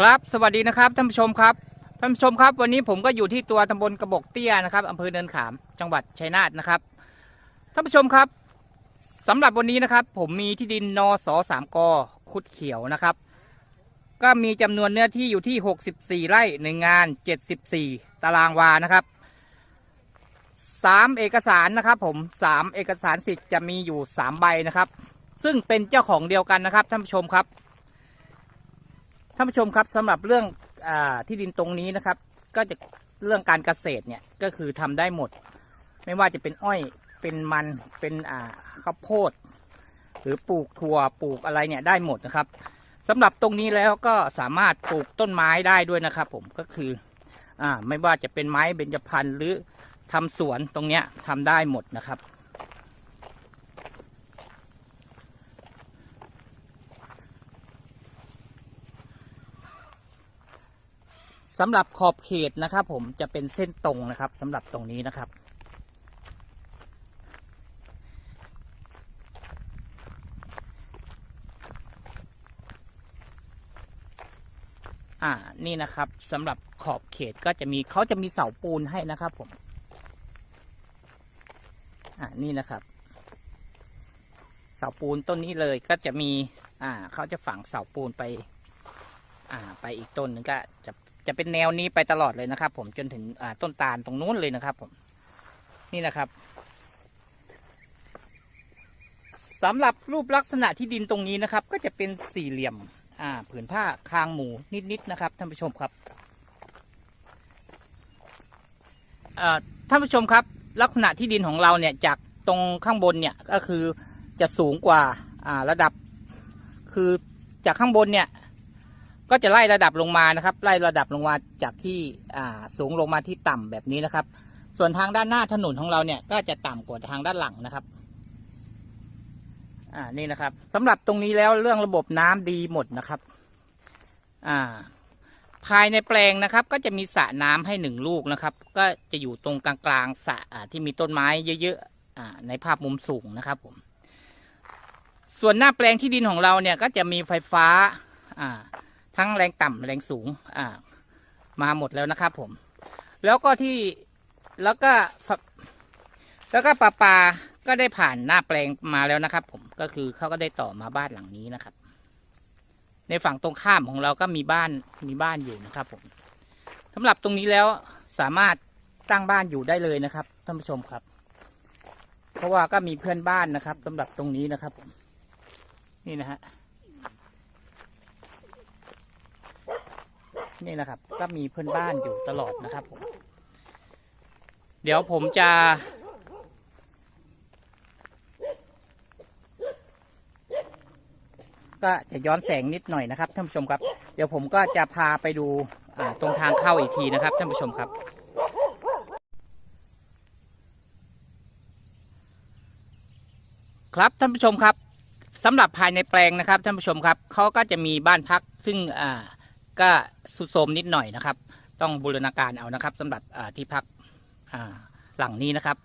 ครับสวัสดีนะครับท่านผู้ชมครับท่านผู้ชมครับวันนี้ผมก็อยู่ที่ตัวตำบลกระบอกเตี้ยนะครับอำเภอเนินขามจังหวัดชัยนาทนะครับท่านผู้ชมครับสำหรับวันนี้นะครับ ผมมีที่ดินนสสามกคุดเขียวนะครับ ก็มีจำนวนเนื้อที่อยู่ที่ 64 ไร่ในงาน 74 ตารางวานะครับสามเอกสารนะครับ ผมสามเอกสารสิทธิ์จะมีอยู่สามใบนะครับ ซึ่งเป็นเจ้าของเดียวกันนะครับท่านผู้ชมครับ ท่านผู้ชมครับสำหรับเรื่องอที่ดินตรงนี้นะครับ ก็จะเรื่องการเกษตรเนี่ยก็คือทำได้หมด ไม่ว่าจะเป็นอ้อยเป็นมันเป็นอ่าข้าวโพด หรือปลูกถั่วปลูกอะไรเนี่ยได้หมดนะครับสำหรับตรงนี้แล้วก็สามารถปลูกต้นไม้ได้ด้วยนะครับ ผมก็คืออ่าไม่ว่าจะเป็นไม้เบญจพรรณหรือทำสวนตรงเนี้ยทำได้หมดนะครับ สำหรับขอบเขตนะครับ ผมจะเป็นเส้นตรงนะครับสำหรับตรงนี้นะครับ อ่านี่นะครับสำหรับขอบเขตก็จะมีเขาจะมีเสาปูนให้นะครับผม อ่านี่นะครับเสาปูนต้นนี้เลยก็จะมี อ่าเขาจะฝังเสาปูนไป อ่า ไปอีกต้นหนึงก็จะ จะเป็นแนวนี้ไปตลอดเลยนะครับ ผมจนถึงต้นตาลตรงนู้นเลยนะครับ ผม นี่นะครับสำหรับรูปลักษณะที่ดินตรงนี้นะครับ ก็จะเป็นสี่เหลี่ยม อ่า ผืนผ้าคางหมูนิดๆนะครับท่านผู้ชมครับท่านผู้ชมครับ ลักษณะที่ดินของเราเนี่ยจากตรงข้างบนเนี่ยก็คือจะสูงกว่าระดับ คือจากข้างบนเนี่ย ก็จะไล่ระดับลงมานะครับ ไล่ระดับลงมาจากที่อ่าสูงลงมาที่ต่ำแบบนี้นะครับ ส่วนทางด้านหน้าถนนของเราเนี่ย ก็จะต่ำกว่าทางด้านหลังนะครับ อ่านี่นะครับสำหรับตรงนี้แล้วเรื่องระบบน้ำดีหมดนะครับ อ่า ภายในแปลงนะครับ ก็จะมีสระน้ำให้หนึ่งลูกนะครับ ก็จะอยู่ตรงกลางๆสระที่มีต้นไม้เยอะๆในภาพมุมสูงนะครับผมส่วนหน้าแปลงที่ดินของเราเนี่ยก็จะมีไฟฟ้า อ่า ทั้งแรงต่ำแรงสูงอ่ามาหมดแล้วนะครับผม แล้วก็ที่แล้วก็แล้วก็ปลาปลาก็ได้ผ่านหน้าแปลงมาแล้วนะครับ ผมก็คือเขาก็ได้ต่อมาบ้านหลังนี้นะครับ ในฝั่งตรงข้ามของเราก็มีบ้านมีบ้านอยู่นะครับ ผมสำหรับตรงนี้แล้วสามารถตั้งบ้านอยู่ได้เลยนะครับท่านผู้ชมครับ เพราะว่าก็มีเพื่อนบ้านนะครับสำหรับตรงนี้นะครับ ผมนี่นะฮะ นี่นะครับ ก็มีเพื่อนบ้านอยู่ตลอดนะครับผมเดี๋ยวผมจะ ก็จะย้อนแสงนิดหน่อยนะครับท่านผู้ชมครับ เดี๋ยวผมก็จะพาไปดูตรงทางเข้าอีกทีนะครับท่านผู้ชมครับครับท่านผู้ชมครับสำหรับภายในแปลงนะครับท่านผู้ชมครับเขาก็จะมีบ้านพักซึ่งอ่า ก็สุดโทมนิดหน่อยนะครับ ต้องบูรณาการเอานะครับสำหรับที่พักหลังนี้นะครับ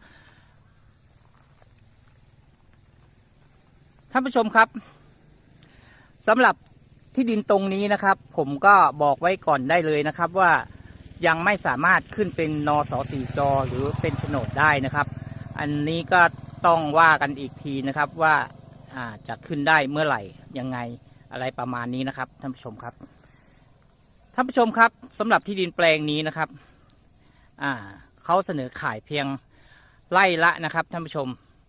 ท่านผู้ชมครับสำหรับที่ดินตรงนี้นะครับ ผมก็บอกไว้ก่อนได้เลยนะครับว่ายังไม่สามารถขึ้นเป็นนสสีจอหรือเป็นโฉนดได้นะครับ อันนี้ก็ต้องว่ากันอีกทีนะครับว่าจะขึ้นได้เมื่อไหร่ยังไงอะไรประมาณนี้นะครับท่านผู้ชมครับ ท่านผู้ชมครับสำหรับที่ดินแปลงนี้นะครับ อ่าเขาเสนอขายเพียงไร่ละนะครับท่านผู้ชม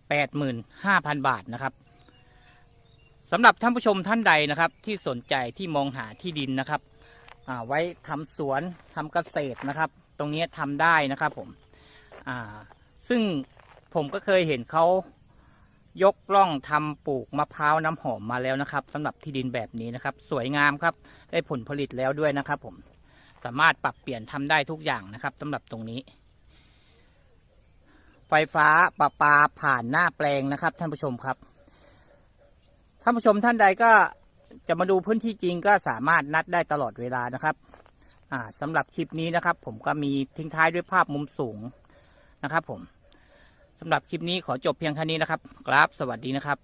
แปดหมื่นห้าพันบาทนะครับสำหรับท่านผู้ชมท่านใดนะครับ ที่สนใจที่มองหาที่ดินนะครับอ่าไว้ทำสวนทำเกษตรนะครับ ตรงนี้ทำได้นะครับผมอ่าซึ่งผมก็เคยเห็นเขา ยกร่องทำปลูกมะพร้าวน้ำหอมมาแล้วนะครับสำหรับที่ดินแบบนี้นะครับ สวยงามครับ ได้ผลผลิตแล้วด้วยนะครับ ผมสามารถปรับเปลี่ยนทำได้ทุกอย่างนะครับสำหรับตรงนี้ ไฟฟ้าประปาผ่านหน้าแปลงนะครับ ท่านผู้ชมครับท่านผู้ชมท่านใดก็จะมาดูพื้นที่จริงก็สามารถนัดได้ตลอดเวลานะครับอ่าสำหรับคลิปนี้นะครับ ผมก็มีทิ้งท้ายด้วยภาพมุมสูงนะครับ ผม สำหรับคลิปนี้ขอจบเพียงแค่นี้นะครับครับสวัสดีนะครับ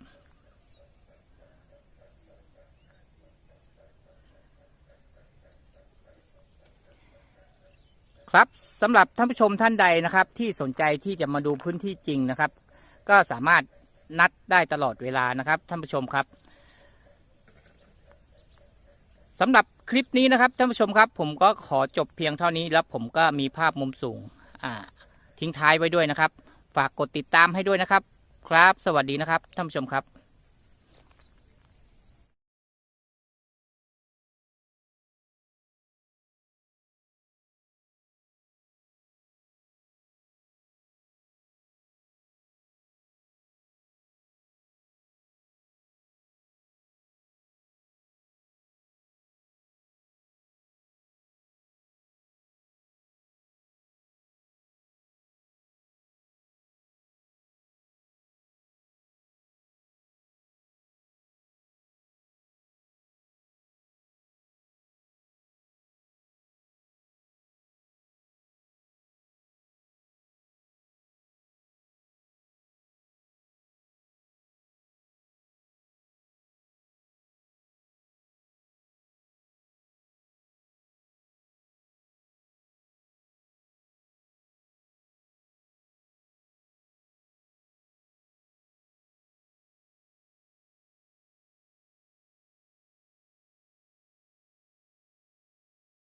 ครับสำหรับท่านผู้ชมท่านใดนะครับ ที่สนใจที่จะมาดูพื้นที่จริงนะครับ ก็สามารถนัดได้ตลอดเวลานะครับ ท่านผู้ชมครับสำหรับคลิปนี้นะครับท่านผู้ชมครับ ผมก็ขอจบเพียงเท่านี้แล้วผมก็มีภาพมุมสูงทิ้งท้ายไว้ด้วยนะครับ ฝากกดติดตามให้ด้วยนะครับ ครับ สวัสดีนะครับท่านผู้ชมครับ